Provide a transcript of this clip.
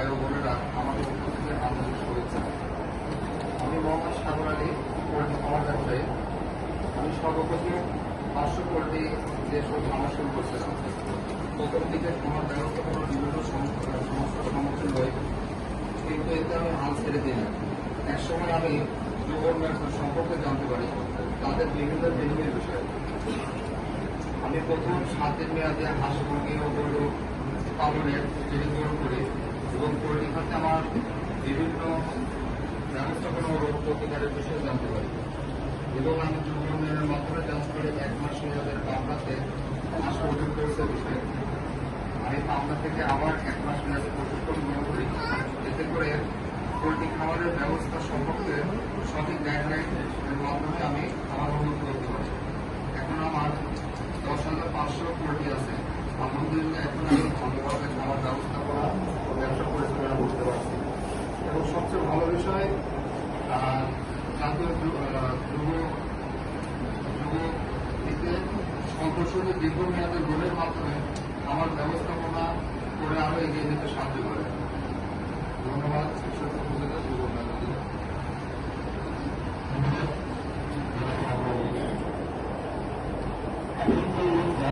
ভাই ও বোনেরা আমাদের থেকে আন্তরিক শুভেচ্ছা আমি মোহাম্মদ সাগর আলী পোল্ট্রি খামার ব্যবসায়ী। আমি সর্বপ্রথম পাঁচশো পোল্ট্রি যে সব খামার শুরু করছিলাম, প্রথম দিকে খামার ব্যবস্থাপনার বিভিন্ন সমস্যার সম্মুখীন হই। কিন্তু এতে আমি হাল ছেড়ে দিই না একসময় আমি ব্যবসার সম্পর্কে জানতে পারি, তাদের বিভিন্ন বিনিময়ের বিষয়ে। আমি প্রথম সাত দিন মেয়াদে হাঁস মুরগি ও গরু পালনের ট্রেনিং গ্রহণ করি। এবং পোল্ট্রি খাতে আমার বিভিন্ন ব্যবস্থাপনা ও রোগ প্রতিকারের বিষয়ে জানতে পারি। এবং আমি যুব উন্নয়নের মাধ্যমে জানতে পারি এক মাস মেয়াদের পাবনাতে হাঁস মুরগির কোর্সের বিষয়ে আমি পাবনা থেকে আবার এক মাস মেয়াদে প্রশিক্ষণ গ্রহণ করি। এতে করে পোল্ট্রি খাবারের ব্যবস্থা সম্পর্কে সঠিক গাইডলাইন এর মাধ্যমে আমি আমার উন্নতি করতে পারি এখন আমার দশ হাজার পাঁচশো কোটি আছে আলহামদুলিল্লাহ এখন আমি ভালোভাবে খাবার ব্যবস্থা করা ও ব্যবসা পরিচালনা করতে পারছি এবং সবচেয়ে ভালো বিষয় আর জাতীয় যুব আহ, যুব যুব দিকে সংকর্ষণের দীর্ঘমেয়াদের গোলের মাধ্যমে আমার ব্যবস্থাপনা করে আরও এগিয়ে যেতে সাহায্য